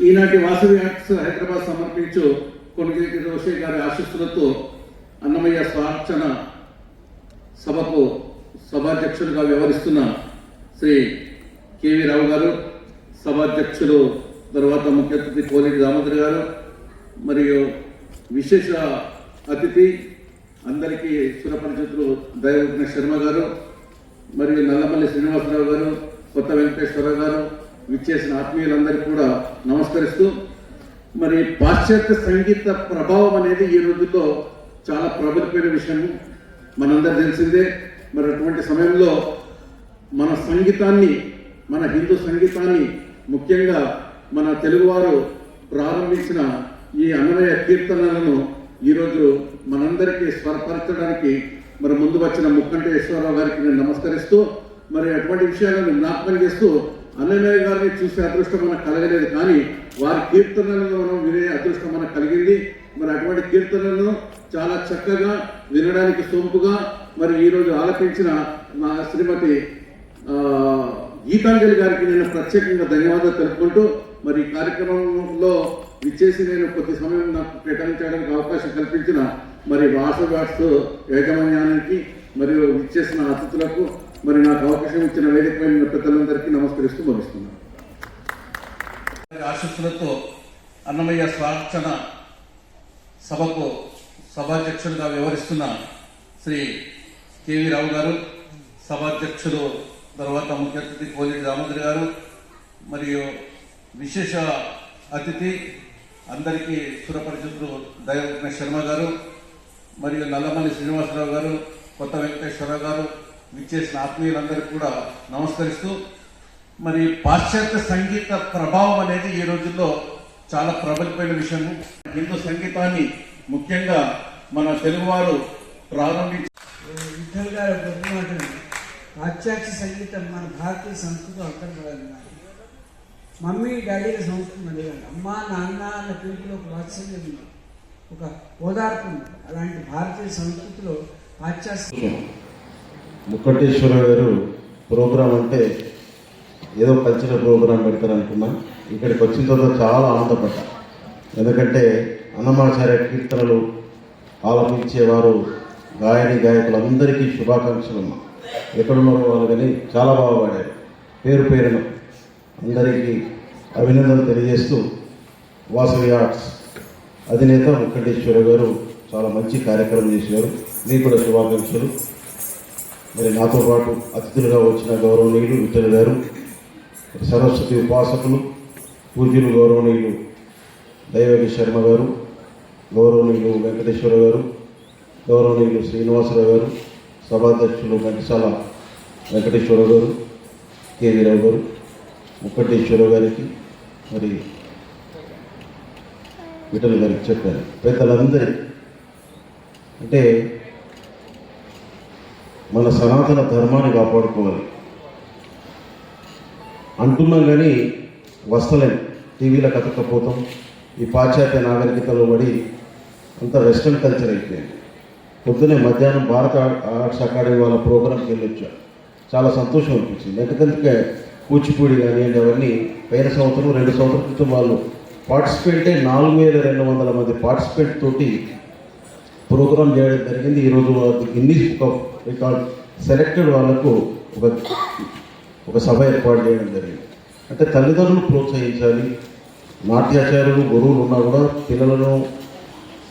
ఈనాటి వాసవి ఆర్ట్స్ హైదరాబాద్ సమర్పించు కొనగిరి రోషే గారి ఆశీస్సులతో అన్నమయ్య స్వార్చన సభకు సభాధ్యక్షులుగా వ్యవహరిస్తున్న శ్రీ కేవీ రావు గారు సభాధ్యక్షులు తర్వాత ముఖ్య అతిథి కోలిటి దామోదర్ గారు మరియు విశేష అతిథి అందరికీ సురపరిచితులు దైవజ్ఞ శర్మ గారు మరియు నల్లమల్లి శ్రీనివాసరావు గారు కొత్త వెంకటేశ్వరరావు గారు విచ్చేసిన ఆత్మీయులందరికీ కూడా నమస్కరిస్తూ మరి పాశ్చాత్య సంగీత ప్రభావం అనేది ఈ రోజుల్లో చాలా ప్రబలిపోయిన విషయం మనందరూ తెలిసిందే మరి అటువంటి సమయంలో మన సంగీతాన్ని మన హిందూ సంగీతాన్ని ముఖ్యంగా మన తెలుగువారు ప్రారంభించిన ఈ అన్నమయ కీర్తనలను ఈరోజు మనందరికీ స్వరపరచడానికి మరి ముందు వచ్చిన ముక్కంటేశ్వరరావు గారికి నేను నమస్కరిస్తూ మరి అటువంటి విషయాలను జ్ఞాపకం చేస్తూ అన్నమయ్య గారిని చూసే అదృష్టం మనకు కలగలేదు. కానీ వారి కీర్తనలను మనం వినే అదృష్టం మనకు కలిగింది. మరి అటువంటి కీర్తనలను చాలా చక్కగా వినడానికి సొంపుగా మరి ఈరోజు ఆలపించిన మా శ్రీమతి గీతాంజలి గారికి నేను ప్రత్యేకంగా ధన్యవాదాలు తెలుపుకుంటూ మరి కార్యక్రమంలో విచ్చేసి నేను కొద్ది సమయం నాకు కేటాయించడానికి అవకాశం కల్పించిన మరి వాసవ్యాస్ యాజమాన్యానికి మరియు విచ్చేసిన అతిథులకు మరి నాకు అవకాశం ఇచ్చిన వేదికపైన పెద్దలందరికీ నమస్కరిస్తూ ముగిస్తున్నాను. ఆశస్సులతో అన్నమయ్య స్వార్చన సభకు సభాధ్యక్షులుగా వ్యవహరిస్తున్న శ్రీ కేవీ రావు గారు సభాధ్యక్షులు తర్వాత ముఖ్య అతిథి కోలేటి దామోదర్ గారు మరియు విశేష అతిథి అందరికీ సురపరిచితులు దైవజ్ఞ శర్మ గారు మరియు నల్లమల్లి శ్రీనివాసరావు గారు కొత్త వెంకటేశ్వరరావు గారు విచ్చేసిన ఆత్మీయులందరికీ కూడా నమస్కరిస్తూ మరి పాశ్చాత్య సంగీత ప్రభావం అనేది ఈ రోజుల్లో చాలా ప్రబలిపోయిన విషయం హిందూ సంగీతాన్ని ముఖ్యంగా మన తెలుగువారు ప్రారంభించారు విఠల్ గారు గొప్ప పాశ్చాత్య సంగీతం మన భారతీయ సంస్కృతి అంతర్పడాలి మమ్మీ డాడీల సంస్కృతి అడిగాడు అమ్మా నాన్న అన్న పిలుపులో ఒక వాత్సల్యం ఉంది. ఒక ఓదార్పు అలాంటి భారతీయ సంస్కృతిలో పాశ్చాత్య ముక్కటేశ్వర గారు ప్రోగ్రాం అంటే ఏదో కల్చరల్ ప్రోగ్రాం పెడతారనుకున్నా ఇక్కడికి వచ్చిన తర్వాత చాలా ఆనందపడ్డా. ఎందుకంటే అన్నమాచార్య కీర్తనలు ఆలపించేవారు గాయని గాయకులందరికీ శుభాకాంక్షలు అమ్మా. ఎక్కడున్నారో వాళ్ళు కానీ చాలా బాగా పాడారు. పేరు పేరున అందరికీ అభినందనలు తెలియజేస్తూ వాసవి ఆర్ట్స్ అధినేత వెంకటేశ్వర గారు చాలా మంచి కార్యక్రమం చేశారు మీకు కూడా శుభాకాంక్షలు. మరి నాతో పాటు అతిథులుగా వచ్చిన గౌరవనీయులు ఇతర గారు సరస్వతి ఉపాసకులు పూజ్యులు గౌరవనీయులు దైవకి శర్మ గారు గౌరవనీయులు వెంకటేశ్వర గారు గౌరవనీయులు శ్రీనివాసరావు గారు సభాధ్యక్షులు ఘంటసాల వెంకటేశ్వర గారు కేవీరావు గారు ముక్కటేశ్వర గారికి మరి విఠల గారికి చెప్పారు. పెద్దలందరి అంటే మన సనాతన ధర్మాన్ని కాపాడుకోవాలి. అంటున్నాం కానీ వస్తలేం. టీవీలో కతకపోతాం ఈ పాశ్చాత్య నాగరికతలో పడి అంత వెస్ట్రన్ కల్చర్ అయిపోయింది. పొద్దునే మధ్యాహ్నం భారత ఆర్ట్స్ అకాడమీ వాళ్ళ ప్రోగ్రామ్కి వెళ్ళొచ్చా చాలా సంతోషం అనిపించింది. ఎందుకంటే కూచిపూడి కానివ్వండి అవన్నీ పైన సంవత్సరం రెండు సంవత్సరం క్రితం వాళ్ళు పార్టిసిపేంటే నాలుగు వేల రెండు వందల మంది పార్టిసిపేట్ తోటి ప్రోగ్రామ్ చేయడం జరిగింది. ఈరోజు Guinness book of record selected వాళ్ళకు ఒక ఒక సభ ఏర్పాటు చేయడం జరిగింది. అంటే తల్లిదండ్రులు ప్రోత్సహించాలి. నాట్యాచార్యులు గురువులు ఉన్నా కూడా పిల్లలను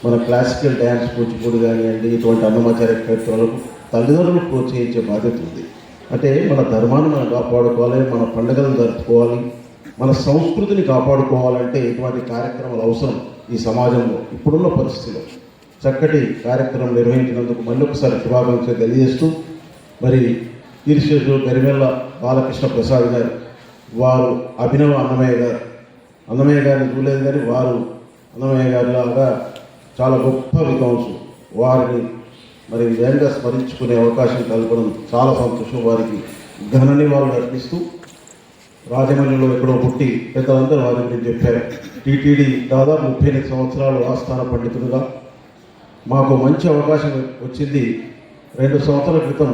మన క్లాసికల్ డ్యాన్స్ కూచిపూడి కానివ్వండి ఇటువంటి అన్నమాచార్య కార్యక్రమాలకు తల్లిదండ్రులు ప్రోత్సహించే బాధ్యత ఉంది. అంటే మన ధర్మాన్ని మనం కాపాడుకోవాలి మన పండుగలను జరుపుకోవాలి మన సంస్కృతిని కాపాడుకోవాలంటే ఇటువంటి కార్యక్రమాలు అవసరం ఈ సమాజంలో ఇప్పుడున్న పరిస్థితిలో. చక్కటి కార్యక్రమం నిర్వహించినందుకు మళ్ళీ ఒకసారి శుభాకాంక్షలు తెలియజేస్తూ మరి తీర్చేసు గరిమెల్ల బాలకృష్ణ ప్రసాద్ గారు వారు అభినవ అన్నమయ్య గారు. అన్నమయ్య గారిని చూడలేదు కానీ వారు అన్నమయ్య గారి లాగా చాలా గొప్ప విధ్వంసం వారిని మరి విధంగా స్మరించుకునే అవకాశం కలగడం చాలా సంతోషం. వారికి ఘన నివాళులు అర్పిస్తూ రాజమండ్రిలో ఎక్కడో పుట్టి పెద్దలందరూ వారి గురించి చెప్పారు. టీటీడీ దాదాపు ముప్పై ఎనిమిది సంవత్సరాలు ఆస్థాన పండితులుగా మాకు మంచి అవకాశం వచ్చింది. రెండు సంవత్సరాల క్రితం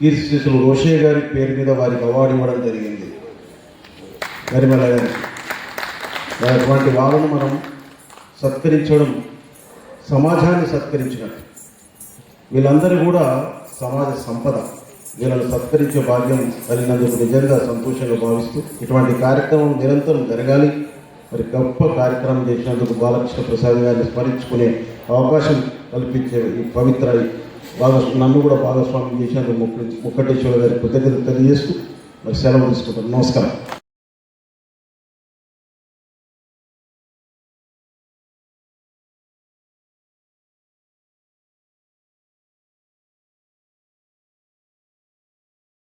కీర్తిశేషులు రోషే గారి పేరు మీద వారికి అవార్డు ఇవ్వడం జరిగింది. గరిమల గారికి అటువంటి వాళ్ళను మనం సత్కరించడం సమాజాన్ని సత్కరించినట్టు వీళ్ళందరూ కూడా సమాజ సంపద వీళ్ళని సత్కరించే భాగ్యం కలిగినందుకు నిజంగా సంతోషంగా భావిస్తూ ఇటువంటి కార్యక్రమం నిరంతరం జరగాలి. మరి గొప్ప కార్యక్రమం చేసినందుకు బాలకృష్ణ ప్రసాద్ గారిని స్మరించుకునే అవకాశం కల్పించే ఈ పవిత్ర భాగ నన్ను కూడా భాగస్వామ్యం చేసినందుకు ముక్కటేశ్వర గారి కృతజ్ఞత తెలియజేస్తూ మరి సెలవు తీసుకుంటాను నమస్కారం.